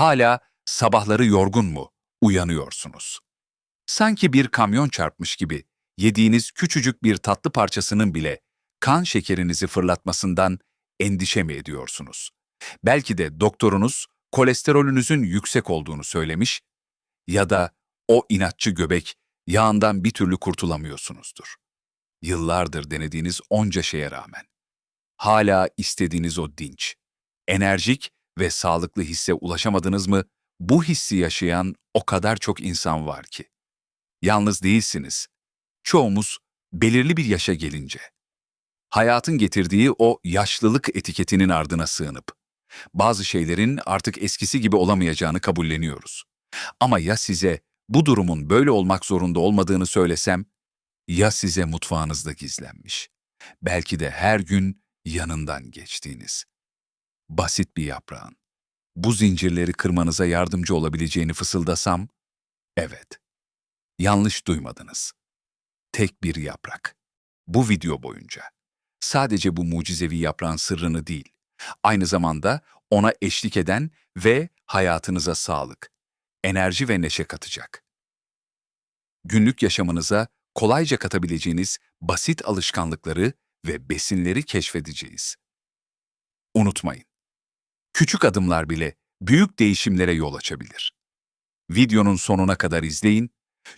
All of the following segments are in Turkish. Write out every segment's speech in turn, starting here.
hala sabahları yorgun mu uyanıyorsunuz? Sanki bir kamyon çarpmış gibi yediğiniz küçücük bir tatlı parçasının bile kan şekerinizi fırlatmasından endişe mi ediyorsunuz? Belki de doktorunuz kolesterolünüzün yüksek olduğunu söylemiş ya da o inatçı göbek yağından bir türlü kurtulamıyorsunuzdur. Yıllardır denediğiniz onca şeye rağmen. Hala istediğiniz o dinç, enerjik ve sağlıklı hisse ulaşamadınız mı, bu hissi yaşayan o kadar çok insan var ki. Yalnız değilsiniz. Çoğumuz belirli bir yaşa gelince, hayatın getirdiği o yaşlılık etiketinin ardına sığınıp, bazı şeylerin artık eskisi gibi olamayacağını kabulleniyoruz. Ama ya size bu durumun böyle olmak zorunda olmadığını söylesem, ya size mutfağınızda gizlenmiş, belki de her gün yanından geçtiğiniz, basit bir yaprağın, bu zincirleri kırmanıza yardımcı olabileceğini fısıldasam, evet, yanlış duymadınız. Tek bir yaprak. Bu video boyunca. Sadece bu mucizevi yaprağın sırrını değil, aynı zamanda ona eşlik eden ve hayatınıza sağlık, enerji ve neşe katacak. Günlük yaşamınıza kolayca katabileceğiniz basit alışkanlıkları ve besinleri keşfedeceğiz. Unutmayın, küçük adımlar bile büyük değişimlere yol açabilir. Videonun sonuna kadar izleyin,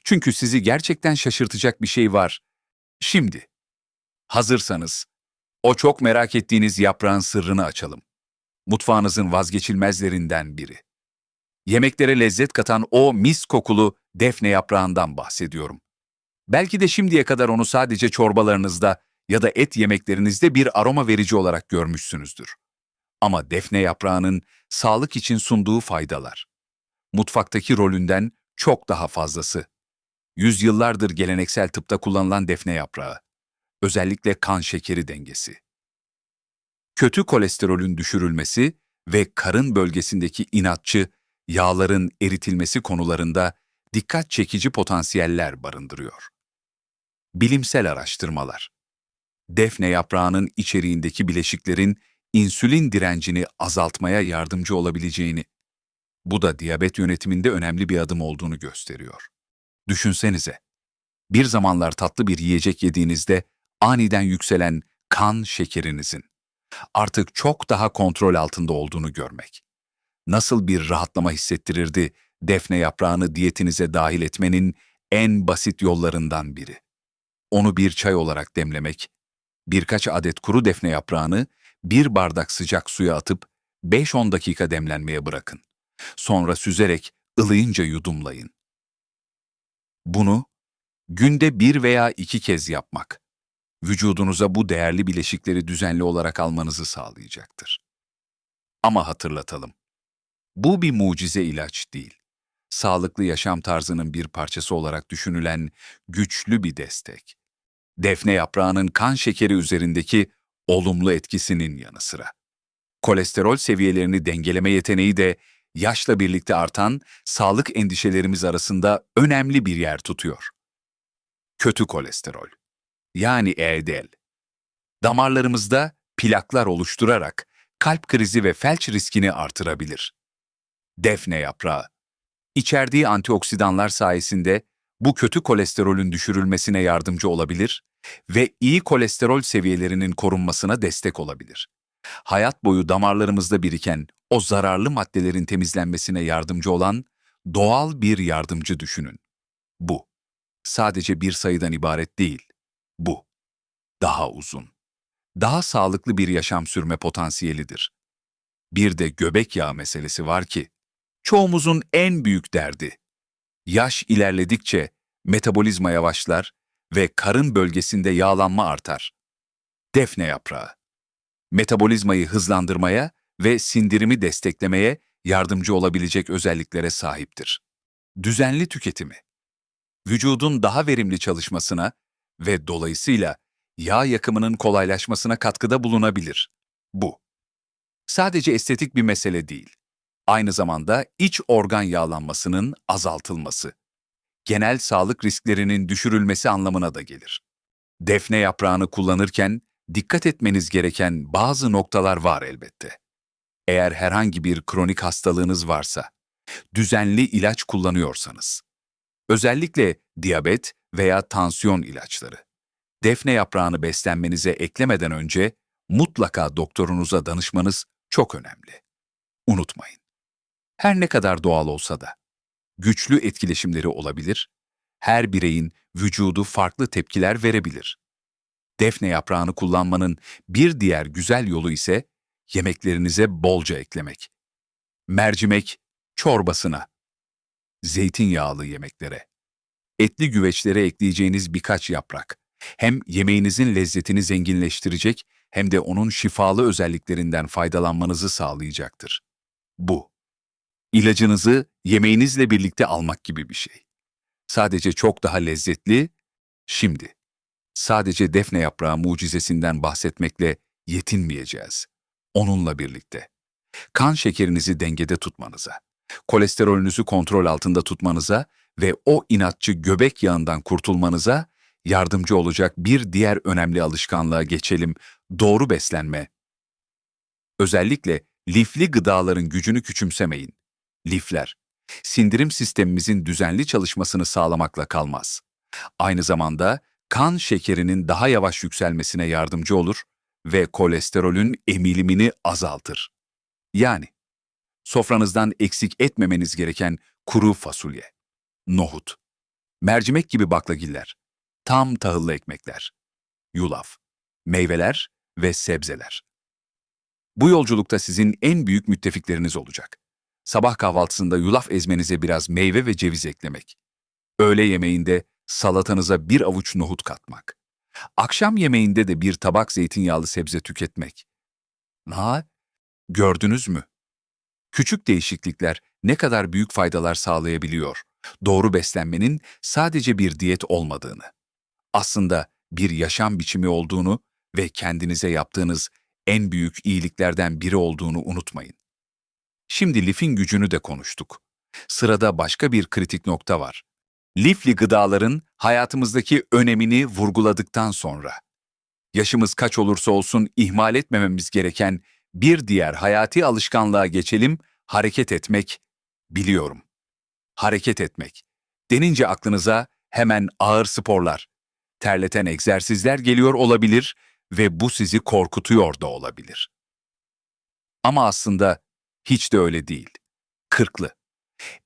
çünkü sizi gerçekten şaşırtacak bir şey var. Şimdi, hazırsanız, o çok merak ettiğiniz yaprağın sırrını açalım. Mutfağınızın vazgeçilmezlerinden biri. Yemeklere lezzet katan o mis kokulu defne yaprağından bahsediyorum. Belki de şimdiye kadar onu sadece çorbalarınızda ya da et yemeklerinizde bir aroma verici olarak görmüşsünüzdür. Ama defne yaprağının sağlık için sunduğu faydalar. Mutfaktaki rolünden çok daha fazlası. Yüzyıllardır geleneksel tıpta kullanılan defne yaprağı. Özellikle kan şekeri dengesi. Kötü kolesterolün düşürülmesi ve karın bölgesindeki inatçı yağların eritilmesi konularında dikkat çekici potansiyeller barındırıyor. Bilimsel araştırmalar Defne yaprağının içeriğindeki bileşiklerin insülin direncini azaltmaya yardımcı olabileceğini, bu da diyabet yönetiminde önemli bir adım olduğunu gösteriyor. Düşünsenize, bir zamanlar tatlı bir yiyecek yediğinizde aniden yükselen kan şekerinizin artık çok daha kontrol altında olduğunu görmek. Nasıl bir rahatlama hissettirirdi defne yaprağını diyetinize dahil etmenin en basit yollarından biri. Onu bir çay olarak demlemek, birkaç adet kuru defne yaprağını bir bardak sıcak suya atıp 5-10 dakika demlenmeye bırakın. Sonra süzerek ılıyınca yudumlayın. Bunu günde bir veya iki kez yapmak, vücudunuza bu değerli bileşikleri düzenli olarak almanızı sağlayacaktır. Ama hatırlatalım, bu bir mucize ilaç değil. Sağlıklı yaşam tarzının bir parçası olarak düşünülen güçlü bir destek. Defne yaprağının kan şekeri üzerindeki olumlu etkisinin yanı sıra. Kolesterol seviyelerini dengeleme yeteneği de yaşla birlikte artan sağlık endişelerimiz arasında önemli bir yer tutuyor. Kötü kolesterol, yani LDL, damarlarımızda plaklar oluşturarak kalp krizi ve felç riskini artırabilir. Defne yaprağı, içerdiği antioksidanlar sayesinde bu kötü kolesterolün düşürülmesine yardımcı olabilir ve iyi kolesterol seviyelerinin korunmasına destek olabilir. Hayat boyu damarlarımızda biriken o zararlı maddelerin temizlenmesine yardımcı olan doğal bir yardımcı düşünün. Bu. Sadece bir sayıdan ibaret değil. Bu. Daha uzun. Daha sağlıklı bir yaşam sürme potansiyelidir. Bir de göbek yağı meselesi var ki, çoğumuzun en büyük derdi. Yaş ilerledikçe metabolizma yavaşlar ve karın bölgesinde yağlanma artar. Defne yaprağı. Metabolizmayı hızlandırmaya ve sindirimi desteklemeye yardımcı olabilecek özelliklere sahiptir. Düzenli tüketimi. Vücudun daha verimli çalışmasına ve dolayısıyla yağ yakımının kolaylaşmasına katkıda bulunabilir. Bu. Sadece estetik bir mesele değil. Aynı zamanda iç organ yağlanmasının azaltılması, genel sağlık risklerinin düşürülmesi anlamına da gelir. Defne yaprağını kullanırken dikkat etmeniz gereken bazı noktalar var elbette. Eğer herhangi bir kronik hastalığınız varsa, düzenli ilaç kullanıyorsanız, özellikle diyabet veya tansiyon ilaçları, defne yaprağını beslenmenize eklemeden önce mutlaka doktorunuza danışmanız çok önemli. Unutmayın. Her ne kadar doğal olsa da güçlü etkileşimleri olabilir, her bireyin vücudu farklı tepkiler verebilir. Defne yaprağını kullanmanın bir diğer güzel yolu ise yemeklerinize bolca eklemek. Mercimek çorbasına, zeytinyağlı yemeklere, etli güveçlere ekleyeceğiniz birkaç yaprak hem yemeğinizin lezzetini zenginleştirecek hem de onun şifalı özelliklerinden faydalanmanızı sağlayacaktır. Bu, ilacınızı yemeğinizle birlikte almak gibi bir şey. Sadece çok daha lezzetli, şimdi. Sadece defne yaprağı mucizesinden bahsetmekle yetinmeyeceğiz. Onunla birlikte. Kan şekerinizi dengede tutmanıza, kolesterolünüzü kontrol altında tutmanıza ve o inatçı göbek yağından kurtulmanıza yardımcı olacak bir diğer önemli alışkanlığa geçelim, doğru beslenme. Özellikle lifli gıdaların gücünü küçümsemeyin. Lifler, sindirim sistemimizin düzenli çalışmasını sağlamakla kalmaz. Aynı zamanda kan şekerinin daha yavaş yükselmesine yardımcı olur ve kolesterolün emilimini azaltır. Yani, sofranızdan eksik etmemeniz gereken kuru fasulye, nohut, mercimek gibi baklagiller, tam tahıllı ekmekler, yulaf, meyveler ve sebzeler. Bu yolculukta sizin en büyük müttefikleriniz olacak. Sabah kahvaltısında yulaf ezmenize biraz meyve ve ceviz eklemek. Öğle yemeğinde salatanıza bir avuç nohut katmak. Akşam yemeğinde de bir tabak zeytinyağlı sebze tüketmek. Ha, gördünüz mü? Küçük değişiklikler ne kadar büyük faydalar sağlayabiliyor. Doğru beslenmenin sadece bir diyet olmadığını, aslında bir yaşam biçimi olduğunu ve kendinize yaptığınız en büyük iyiliklerden biri olduğunu unutmayın. Şimdi lifin gücünü de konuştuk. Sırada başka bir kritik nokta var. Lifli gıdaların hayatımızdaki önemini vurguladıktan sonra, yaşımız kaç olursa olsun ihmal etmememiz gereken bir diğer hayati alışkanlığa geçelim, hareket etmek, biliyorum. Hareket etmek. Denince aklınıza hemen ağır sporlar, terleten egzersizler geliyor olabilir ve bu sizi korkutuyor da olabilir. Ama aslında hiç de öyle değil. Kırklı.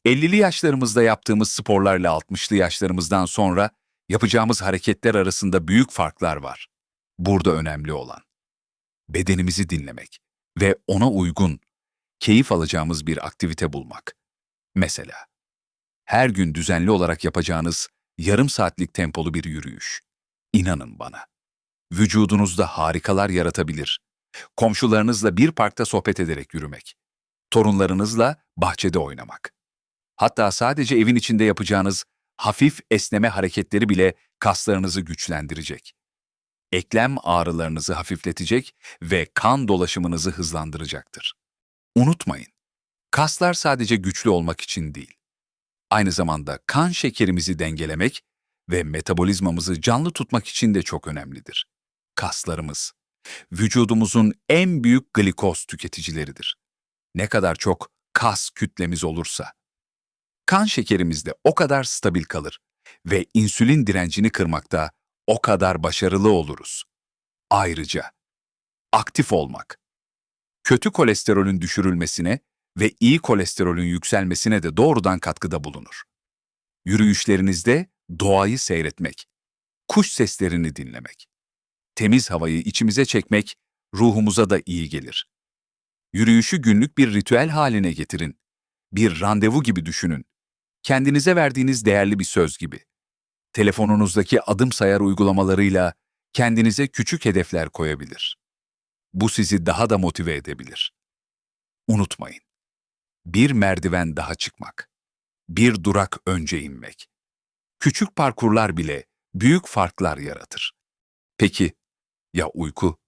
50'li yaşlarımızda yaptığımız sporlarla 60'lı yaşlarımızdan sonra yapacağımız hareketler arasında büyük farklar var. Burada önemli olan bedenimizi dinlemek ve ona uygun, keyif alacağımız bir aktivite bulmak. Mesela, her gün düzenli olarak yapacağınız yarım saatlik tempolu bir yürüyüş. İnanın bana. Vücudunuzda harikalar yaratabilir. Komşularınızla bir parkta sohbet ederek yürümek. Torunlarınızla bahçede oynamak. Hatta sadece evin içinde yapacağınız hafif esneme hareketleri bile kaslarınızı güçlendirecek. Eklem ağrılarınızı hafifletecek ve kan dolaşımınızı hızlandıracaktır. Unutmayın, kaslar sadece güçlü olmak için değil. Aynı zamanda kan şekerimizi dengelemek ve metabolizmamızı canlı tutmak için de çok önemlidir. Kaslarımız, vücudumuzun en büyük glikoz tüketicileridir. Ne kadar çok kas kütlemiz olursa, kan şekerimiz de o kadar stabil kalır ve insülin direncini kırmakta o kadar başarılı oluruz. Ayrıca, aktif olmak, kötü kolesterolün düşürülmesine ve iyi kolesterolün yükselmesine de doğrudan katkıda bulunur. Yürüyüşlerinizde doğayı seyretmek, kuş seslerini dinlemek, temiz havayı içimize çekmek ruhumuza da iyi gelir. Yürüyüşü günlük bir ritüel haline getirin. Bir randevu gibi düşünün. Kendinize verdiğiniz değerli bir söz gibi. Telefonunuzdaki adım sayar uygulamalarıyla kendinize küçük hedefler koyabilir. Bu sizi daha da motive edebilir. Unutmayın. Bir merdiven daha çıkmak. Bir durak önce inmek küçük parkurlar bile büyük farklar yaratır. Peki, ya uyku?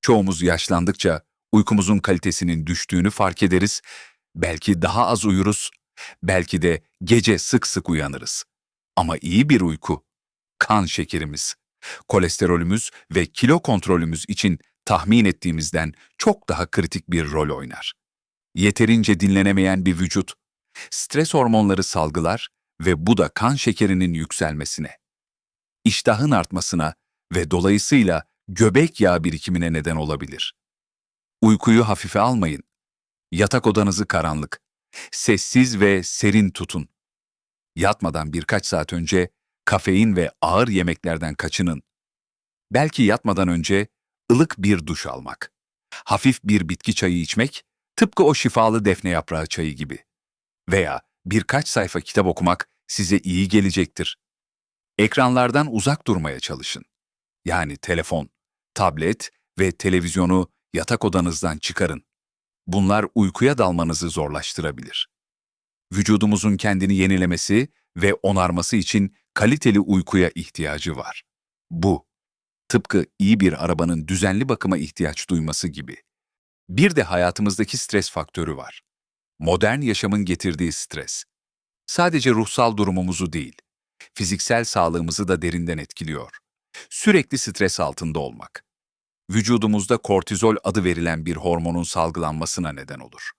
Çoğumuz yaşlandıkça uykumuzun kalitesinin düştüğünü fark ederiz, belki daha az uyuruz, belki de gece sık sık uyanırız. Ama iyi bir uyku, kan şekerimiz, kolesterolümüz ve kilo kontrolümüz için tahmin ettiğimizden çok daha kritik bir rol oynar. Yeterince dinlenemeyen bir vücut, stres hormonları salgılar ve bu da kan şekerinin yükselmesine, iştahın artmasına ve dolayısıyla göbek yağı birikimine neden olabilir. Uykuyu hafife almayın. Yatak odanızı karanlık, sessiz ve serin tutun. Yatmadan birkaç saat önce kafein ve ağır yemeklerden kaçının. Belki yatmadan önce ılık bir duş almak, hafif bir bitki çayı içmek, tıpkı o şifalı defne yaprağı çayı gibi. Veya birkaç sayfa kitap okumak size iyi gelecektir. Ekranlardan uzak durmaya çalışın. Yani telefon, tablet ve televizyonu yatak odanızdan çıkarın. Bunlar uykuya dalmanızı zorlaştırabilir. Vücudumuzun kendini yenilemesi ve onarması için kaliteli uykuya ihtiyacı var. Bu, tıpkı iyi bir arabanın düzenli bakıma ihtiyaç duyması gibi. Bir de hayatımızdaki stres faktörü var. Modern yaşamın getirdiği stres. Sadece ruhsal durumumuzu değil, fiziksel sağlığımızı da derinden etkiliyor. Sürekli stres altında olmak. Vücudumuzda kortizol adı verilen bir hormonun salgılanmasına neden olur.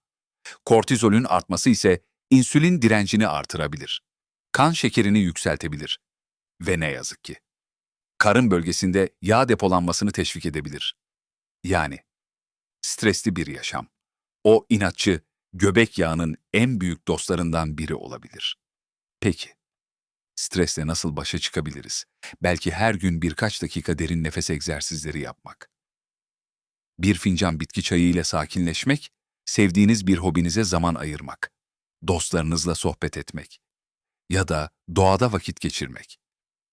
Kortizolün artması ise insülin direncini artırabilir. Kan şekerini yükseltebilir. Ve ne yazık ki, karın bölgesinde yağ depolanmasını teşvik edebilir. Yani, stresli bir yaşam. O inatçı, göbek yağının en büyük dostlarından biri olabilir. Peki, stresle nasıl başa çıkabiliriz? Belki her gün birkaç dakika derin nefes egzersizleri yapmak. Bir fincan bitki çayı ile sakinleşmek, sevdiğiniz bir hobinize zaman ayırmak, dostlarınızla sohbet etmek ya da doğada vakit geçirmek.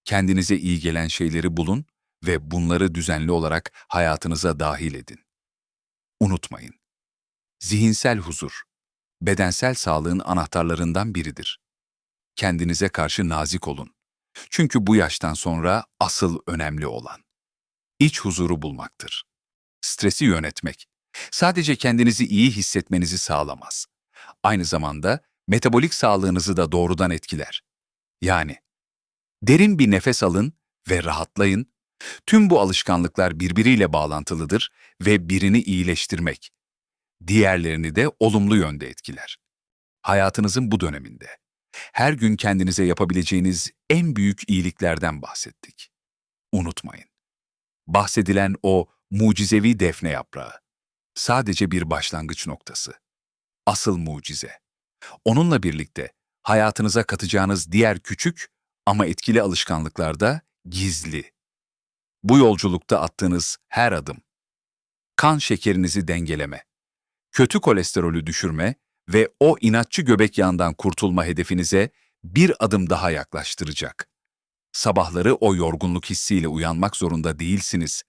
Kendinize iyi gelen şeyleri bulun ve bunları düzenli olarak hayatınıza dahil edin. Unutmayın. Zihinsel huzur, bedensel sağlığın anahtarlarından biridir. Kendinize karşı nazik olun. Çünkü bu yaştan sonra asıl önemli olan iç huzuru bulmaktır. Stresi yönetmek sadece kendinizi iyi hissetmenizi sağlamaz. Aynı zamanda metabolik sağlığınızı da doğrudan etkiler. Yani derin bir nefes alın ve rahatlayın. Tüm bu alışkanlıklar birbiriyle bağlantılıdır ve birini iyileştirmek, diğerlerini de olumlu yönde etkiler. Hayatınızın bu döneminde her gün kendinize yapabileceğiniz en büyük iyiliklerden bahsettik. Unutmayın. Bahsedilen o mucizevi defne yaprağı sadece bir başlangıç noktası. Asıl mucize. Onunla birlikte hayatınıza katacağınız diğer küçük ama etkili alışkanlıklar da gizli. Bu yolculukta attığınız her adım, kan şekerinizi dengeleme, kötü kolesterolü düşürme ve o inatçı göbek yağından kurtulma hedefinize bir adım daha yaklaştıracak. Sabahları o yorgunluk hissiyle uyanmak zorunda değilsiniz.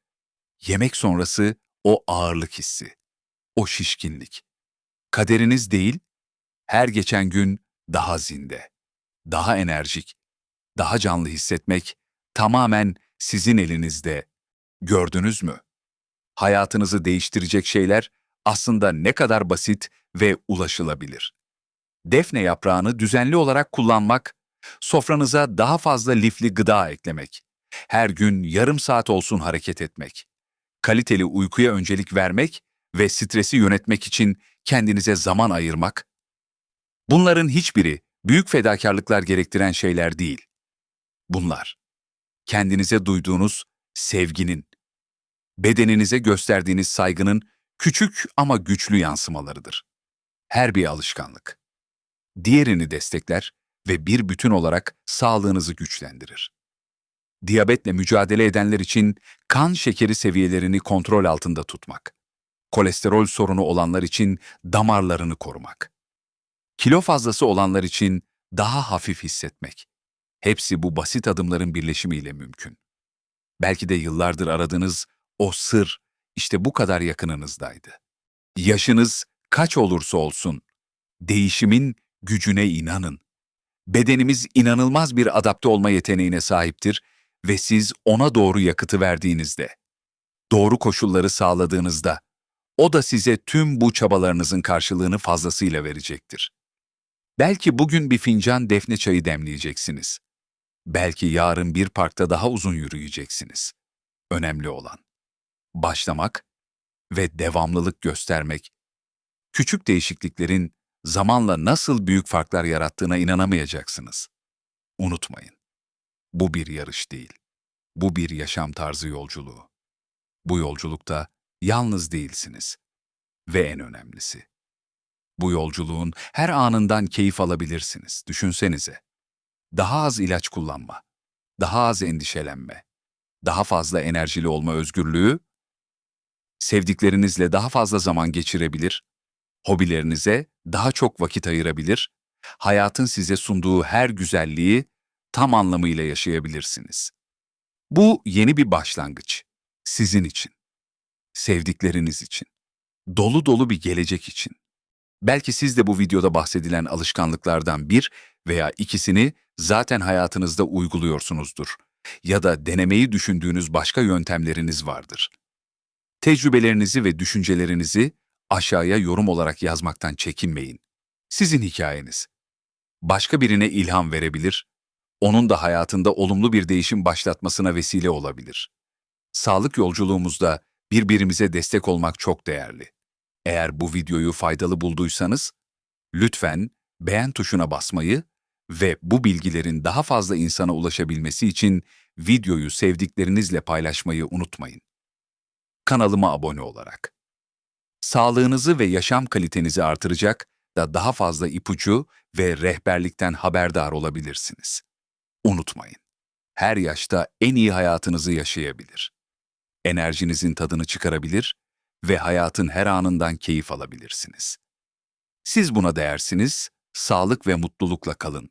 Yemek sonrası o ağırlık hissi, o şişkinlik. Kaderiniz değil, her geçen gün daha zinde, daha enerjik, daha canlı hissetmek tamamen sizin elinizde. Gördünüz mü? Hayatınızı değiştirecek şeyler aslında ne kadar basit ve ulaşılabilir. Defne yaprağını düzenli olarak kullanmak, sofranıza daha fazla lifli gıda eklemek, her gün yarım saat olsun hareket etmek, kaliteli uykuya öncelik vermek ve stresi yönetmek için kendinize zaman ayırmak, bunların hiçbiri büyük fedakarlıklar gerektiren şeyler değil. Bunlar, kendinize duyduğunuz sevginin, bedeninize gösterdiğiniz saygının küçük ama güçlü yansımalarıdır. Her bir alışkanlık. Diğerini destekler ve bir bütün olarak sağlığınızı güçlendirir. Diyabetle mücadele edenler için kan şekeri seviyelerini kontrol altında tutmak. Kolesterol sorunu olanlar için damarlarını korumak. Kilo fazlası olanlar için daha hafif hissetmek. Hepsi bu basit adımların birleşimiyle mümkün. Belki de yıllardır aradığınız o sır işte bu kadar yakınınızdaydı. Yaşınız kaç olursa olsun, değişimin gücüne inanın. Bedenimiz inanılmaz bir adapte olma yeteneğine sahiptir ve siz ona doğru yakıtı verdiğinizde, doğru koşulları sağladığınızda, o da size tüm bu çabalarınızın karşılığını fazlasıyla verecektir. Belki bugün bir fincan defne çayı demleyeceksiniz. Belki yarın bir parkta daha uzun yürüyeceksiniz. Önemli olan başlamak ve devamlılık göstermek, küçük değişikliklerin zamanla nasıl büyük farklar yarattığına inanamayacaksınız. Unutmayın, bu bir yarış değil, bu bir yaşam tarzı yolculuğu. Bu yolculukta yalnız değilsiniz. Ve en önemlisi, bu yolculuğun her anından keyif alabilirsiniz. Düşünsenize. Daha az ilaç kullanma, daha az endişelenme, daha fazla enerjili olma özgürlüğü, sevdiklerinizle daha fazla zaman geçirebilir, hobilerinize daha çok vakit ayırabilir, hayatın size sunduğu her güzelliği tam anlamıyla yaşayabilirsiniz. Bu yeni bir başlangıç. Sizin için. Sevdikleriniz için. Dolu dolu bir gelecek için. Belki siz de bu videoda bahsedilen alışkanlıklardan bir veya ikisini zaten hayatınızda uyguluyorsunuzdur. Ya da denemeyi düşündüğünüz başka yöntemleriniz vardır. Tecrübelerinizi ve düşüncelerinizi aşağıya yorum olarak yazmaktan çekinmeyin. Sizin hikayeniz. Başka birine ilham verebilir, onun da hayatında olumlu bir değişim başlatmasına vesile olabilir. Sağlık yolculuğumuzda birbirimize destek olmak çok değerli. Eğer bu videoyu faydalı bulduysanız, lütfen beğen tuşuna basmayı ve bu bilgilerin daha fazla insana ulaşabilmesi için videoyu sevdiklerinizle paylaşmayı unutmayın. Kanalıma abone olarak. Sağlığınızı ve yaşam kalitenizi artıracak da daha fazla ipucu ve rehberlikten haberdar olabilirsiniz. Unutmayın, her yaşta en iyi hayatınızı yaşayabilir. Enerjinizin tadını çıkarabilir ve hayatın her anından keyif alabilirsiniz. Siz buna değersiniz, sağlık ve mutlulukla kalın.